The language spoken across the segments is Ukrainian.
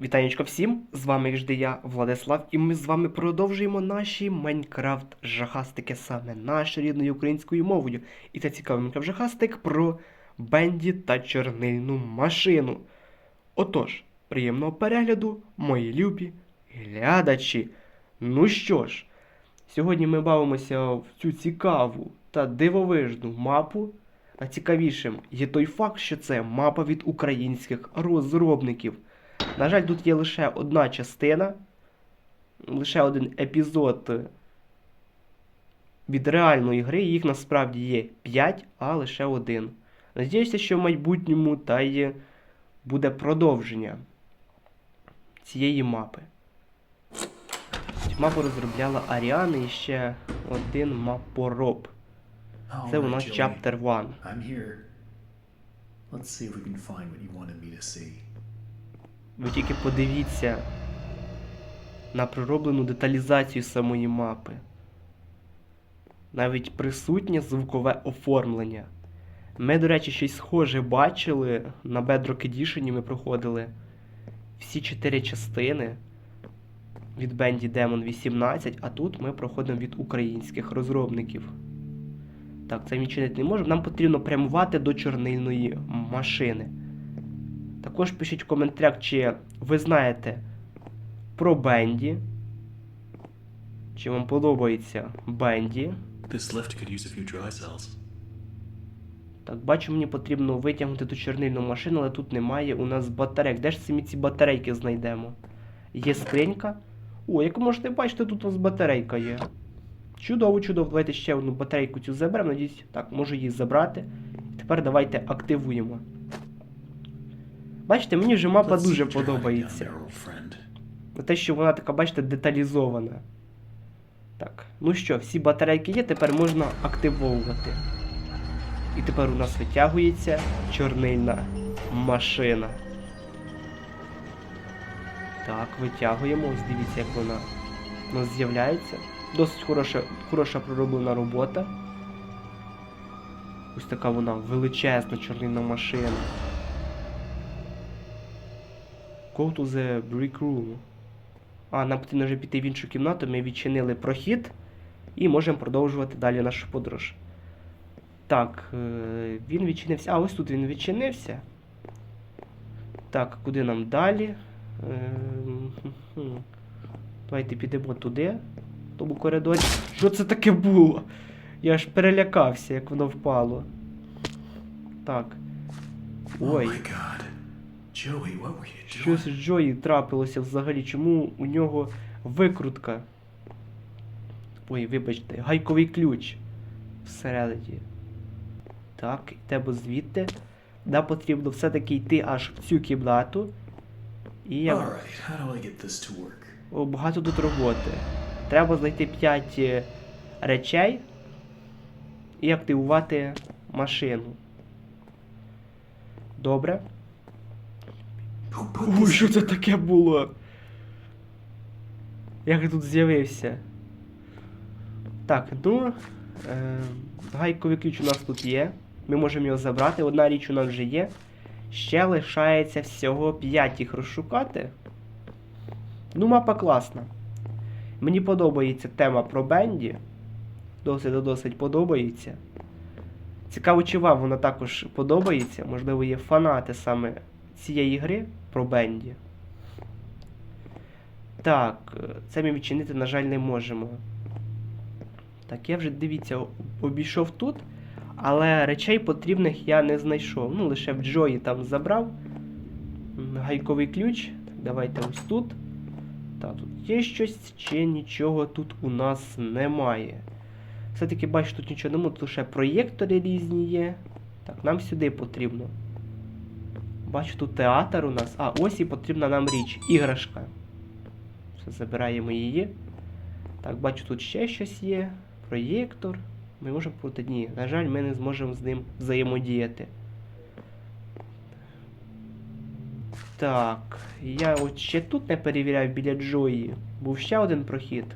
Вітанечко всім! З вами завжди я, Владислав, і ми з вами продовжуємо наші Майнкрафт жахастики саме нашою рідною українською мовою. І це цікавий Майнкрафт жахастик про Бенді та чорнильну машину. Отож, приємного перегляду, мої любі глядачі. Ну що ж, сьогодні ми бавимося в цю цікаву та дивовижну мапу. А цікавішим є той факт, що це мапа від українських розробників. На жаль, тут є лише одна частина, лише один епізод від реальної гри. Їх насправді є 5, а лише один. Надіюся, що в майбутньому та й буде продовження цієї мапи. Мапу розробляла Аріана і ще один мапороб. Це у нас Chapter 1. I'm here. Let's see if we can find what you wanted me to see. Ви тільки подивіться на пророблену деталізацію самої мапи. Навіть присутнє звукове оформлення. Ми, до речі, щось схоже бачили на Bedrock Edition ми проходили всі чотири частини від Bendy Demon 18, а тут ми проходимо від українських розробників. Так, це відчинити не можемо. Нам потрібно прямувати до чорнильної машини. Також пишіть в коментарях, чи ви знаєте про Бенді. Чи вам подобається Бенді. This lift could use a few dry cells. Так, бачу, мені потрібно витягнути ту чорнильну машину, але тут немає у нас батарейок. Де ж самі ці батарейки знайдемо? Є скринька. О, як ви можете бачити, тут у нас батарейка є. Чудово, чудово. Давайте ще одну батарейку цю заберемо. Надіюсь, так, можу її забрати. Тепер давайте активуємо. Бачите, мені вже мапа дуже подобається. те, що вона така, бачите, деталізована. Так, ну що, всі батарейки є, тепер можна активовувати. І тепер у нас витягується чорнильна машина. Так, витягуємо, ось дивіться, як вона у нас з'являється. Досить хороша, хороша пророблена робота. Ось така вона величезна чорнильна машина. To the brick room. А, нам потрібно вже піти в іншу кімнату. Ми відчинили прохід і можемо продовжувати далі нашу подорож. Так, е, він відчинився. А, ось тут він відчинився. Так, куди нам далі? Ем. Давайте підемо туди, в тому коридорі. Що це таке було? Я аж перелякався, як воно впало. Так. Ой. Oh Що з Джої трапилося взагалі? Чому у нього викрутка? Ой, вибачте, гайковий ключ всередині. Так, йдемо звідти. Нам потрібно все-таки йти аж в цю кімнату. І я... Alright, how do I get this to work? О, багато тут роботи. Треба знайти 5 речей і активувати машину. Добре. Ой, що це таке було? Як я тут з'явився? Так, ну. Е, гайковий ключ у нас тут є. Ми можемо його забрати. Одна річ у нас вже є. Ще лишається всього 5 їх розшукати. Ну, мапа класна. Мені подобається тема про Бенді. Досить досить подобається. Цікаво, чи вам вона також подобається. Можливо, є фанати саме цієї гри про Бенді. Так, це ми відчинити, на жаль, не можемо. Так, я вже дивіться, обійшов тут, але речей потрібних я не знайшов. Ну, лише в Джої там забрав. Гайковий ключ. Так, давайте ось тут. Так, тут є щось, чи нічого тут у нас немає. Все-таки бачу, тут нічого немає, тут лише проєктори різні є. Так, нам сюди потрібно. Бачу, тут театр у нас. А, ось і потрібна нам річ. Іграшка. Все, забираємо її. Так, бачу, тут ще щось є. Проєктор. Ми можемо проти. Ні, на жаль, ми не зможемо з ним взаємодіяти. Так, я от ще тут не перевіряв біля Джої. Був ще один прохід.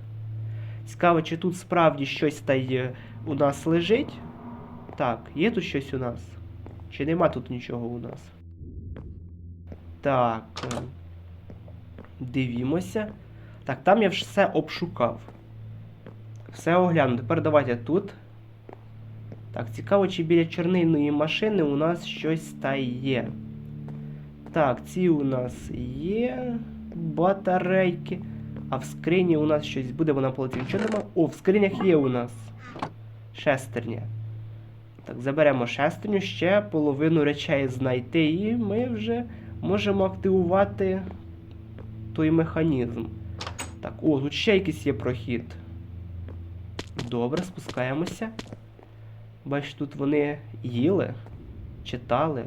Цікаво, чи тут справді щось та й е, у нас лежить. Так, є тут щось у нас? Чи нема тут нічого у нас? Так. Дивімося. Так, там я все обшукав. Все огляну. Тепер давайте тут. Так, цікаво, чи біля чорнильної машини у нас щось та є. Так, ці у нас є батарейки. А в скрині у нас щось буде, вона полетить. Нічого нема. О, в скринях є у нас шестерня. Так, заберемо шестерню, ще половину речей знайти, і ми вже можемо активувати той механізм. Так, о, тут ще якийсь є прохід. Добре, спускаємося. Бачу, тут вони їли, читали.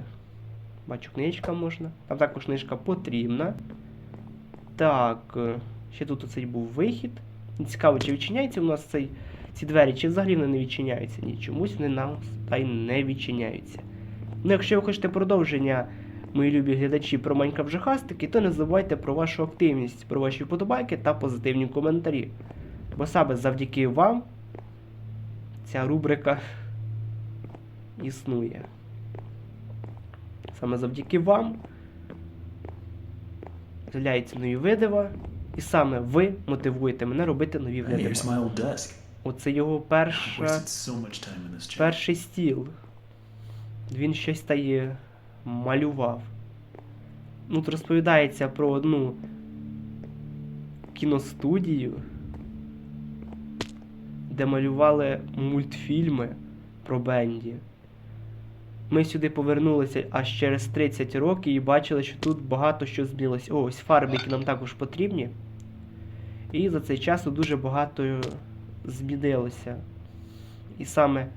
Бачу, книжка можна. Там також книжка потрібна. Так, е, ще тут оцей був вихід. Цікаво, чи відчиняється у нас цей, ці двері, чи взагалі вони не відчиняються. Ні, чомусь вони нам та й не відчиняються. Ну, якщо ви хочете продовження, мої любі глядачі, про Майнкрафт жахастики, то не забувайте про вашу активність, про ваші вподобайки та позитивні коментарі. Бо саме завдяки вам ця рубрика існує. Саме завдяки вам з'являються нові видива, і саме ви мотивуєте мене робити нові видива. Оце його перша, перший стіл. Він щось та й малював. Ну, Тут розповідається про одну кіностудію, де малювали мультфільми про Бенді. Ми сюди повернулися аж через 30 років і бачили, що тут багато що змінилось. О, ось фарби, які нам також потрібні. І за цей час дуже багато змінилося. І саме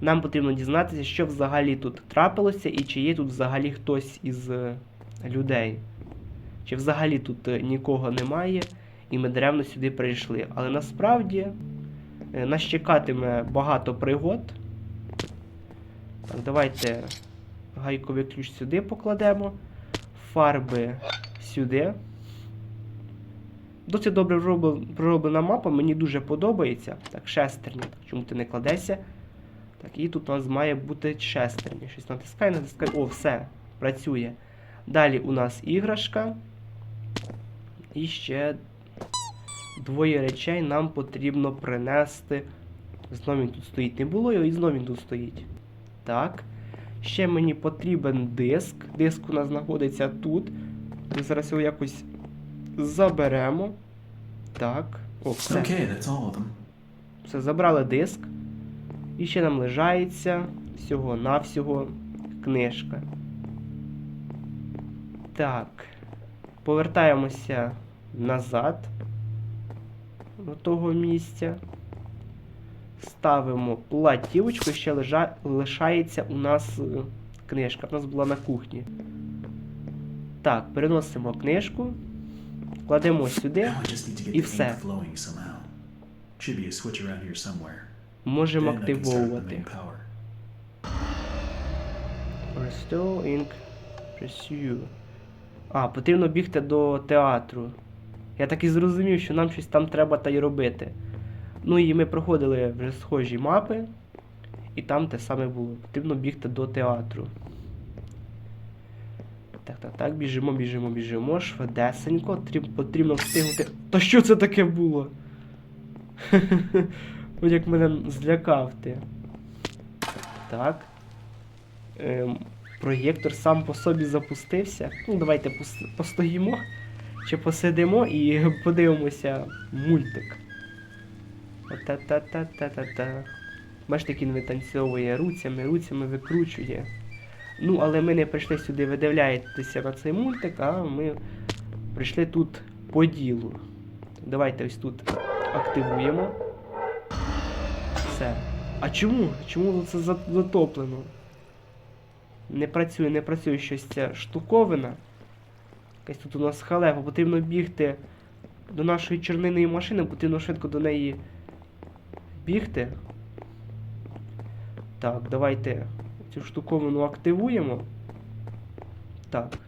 нам потрібно дізнатися, що взагалі тут трапилося, і чи є тут взагалі хтось із е, людей. Чи взагалі тут е, нікого немає, і ми даремно сюди прийшли. Але насправді е, нас чекатиме багато пригод. Так, давайте гайковий ключ сюди покладемо. Фарби сюди. Досить добре пророблена мапа, мені дуже подобається. Так, шестерня. Чому ти не кладешся? Так, і тут у нас має бути шестерня. Щось натискай, натискай. О, все, працює. Далі у нас іграшка. І ще двоє речей нам потрібно принести. Знову він тут стоїть. Не було його, і знову він тут стоїть. Так. Ще мені потрібен диск. Диск у нас знаходиться тут. Ми зараз його якось заберемо. Так. О, все. Okay, that's all of them. Все, забрали диск. І ще нам лежається всього-навсього книжка. Так. Повертаємося назад до того місця. Ставимо платівочку, ще лежа... лишається у нас е, книжка. У нас була на кухні. Так, переносимо книжку, кладемо сюди. І все. Можемо активовувати. Restore Ink Pursue. А, потрібно бігти до театру. Я так і зрозумів, що нам щось там треба та й робити. Ну і ми проходили вже схожі мапи, і там те саме було. Потрібно бігти до театру. Так, так, так, біжимо, біжимо, біжимо. Швидесенько. Потрібно встигнути. Та що це таке було? Ось як мене злякав ти. Так. Ем, проєктор сам по собі запустився. Ну, давайте пос- постоїмо чи посидимо і подивимося мультик. Та-та-та-та-та-та. Бачите, як він витанцьовує руцями, руцями викручує. Ну, але ми не прийшли сюди видивляєтеся на цей мультик, а ми прийшли тут по ділу. Давайте ось тут активуємо. Все. А чому? Чому це затоплено? Не працює, не працює щось ця штуковина. Якась тут у нас халепа, потрібно бігти до нашої чорнильної машини, потрібно швидко до неї бігти. Так, давайте цю штуковину активуємо. Так.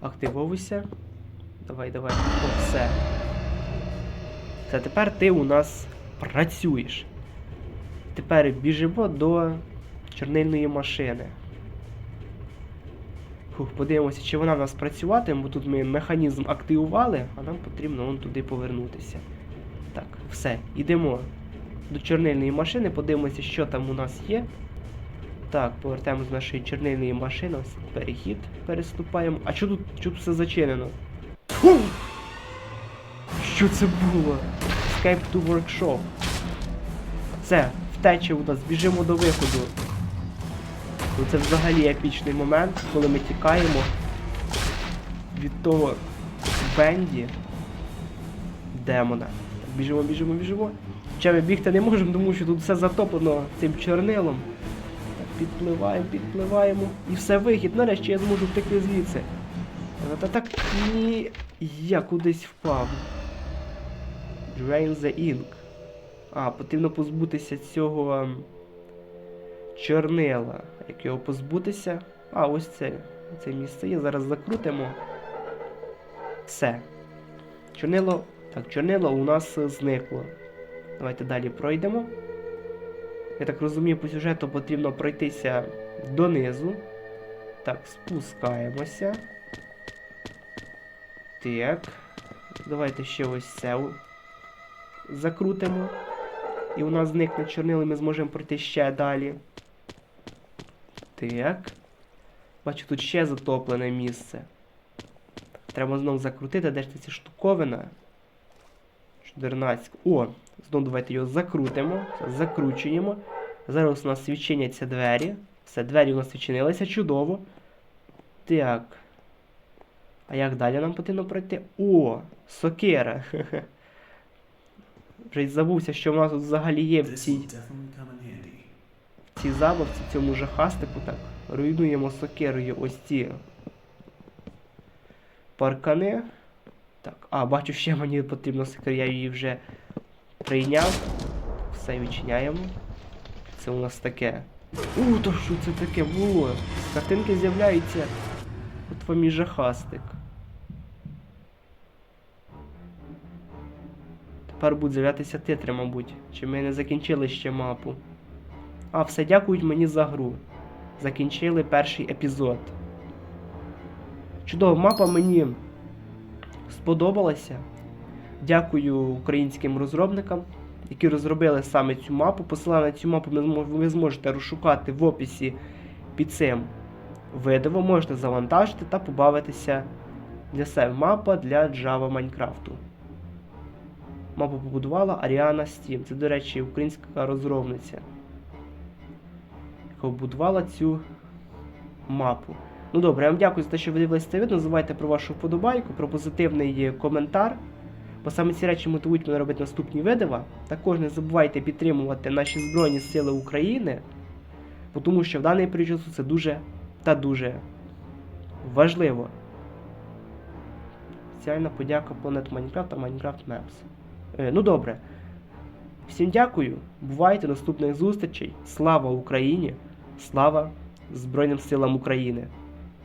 Активовуйся. Давай, давай. О, все. Це тепер ти у нас працюєш. Тепер біжимо до чорнильної машини. Фух, подивимося, чи вона в нас працюватиме, бо тут ми механізм активували, а нам потрібно вон туди повернутися. Так, все, йдемо до чорнильної машини, подивимося, що там у нас є. Так, повертаємось до нашої чорнильної машини. Ось перехід переступаємо. А що тут, що тут все зачинено? Фу! Що це було? Escape to workshop. Все, втеча у нас, біжимо до виходу. Ну це взагалі епічний момент, коли ми тікаємо від того Бенді демона. Так, біжимо, біжимо, біжимо. Хоча ми бігти не можемо, тому що тут все затоплено цим чорнилом. Так, підпливаємо, підпливаємо. І все вихід. Нарешті я зможу втекти звідси. Та так ні. Я кудись впав. Drain the ink. А, потрібно позбутися цього ем, чорнила. Як його позбутися? А, ось це. Це місце є. Зараз закрутимо. Все. Чорнило. Так, чорнило у нас е, зникло. Давайте далі пройдемо. Я так розумію, по сюжету потрібно пройтися донизу. Так, спускаємося. Так. Давайте ще ось це закрутимо. І у нас зникне чорнило, ми зможемо пройти ще далі. Так. Бачу, тут ще затоплене місце. Треба знову закрутити, де ж ця штуковина. Чудернацька. О, знову давайте його закрутимо. Закручуємо. Зараз у нас відчиняться двері. Все, двері у нас відчинилися, чудово. Так. А як далі нам потрібно пройти? О, сокира. Вже й забувся, що в нас тут взагалі є в цій, в цій забавці, в цьому жахастику. Так, руйнуємо сокирою ось ці паркани. Так, а, бачу, ще мені потрібно сокира, я її вже прийняв. Все відчиняємо. Це у нас таке. У, то що це таке було? Картинки з'являється. От вам і жахастик. Тепер будуть з'являтися титри, мабуть. Чи ми не закінчили ще мапу? А, все, дякують мені за гру. Закінчили перший епізод. Чудово, мапа мені сподобалася. Дякую українським розробникам, які розробили саме цю мапу. Посилання на цю мапу ви зможете розшукати в описі під цим відео. Можете завантажити та побавитися для себе. Мапа для Java Майнкрафту. Мапу побудувала Аріана Steam. Це, до речі, українська розробниця, яка побудувала цю мапу. Ну добре, я вам дякую за те, що ви дивилися це відео. Не про вашу вподобайку, про позитивний коментар. Бо саме ці речі мотивують мене робити наступні відео. Також не забувайте підтримувати наші Збройні Сили України, тому що в даний період часу це дуже та дуже важливо. Спеціальна подяка Planet Minecraft та Minecraft Maps. Е, ну добре. Всім дякую. Бувайте наступних зустрічей. Слава Україні! Слава Збройним силам України!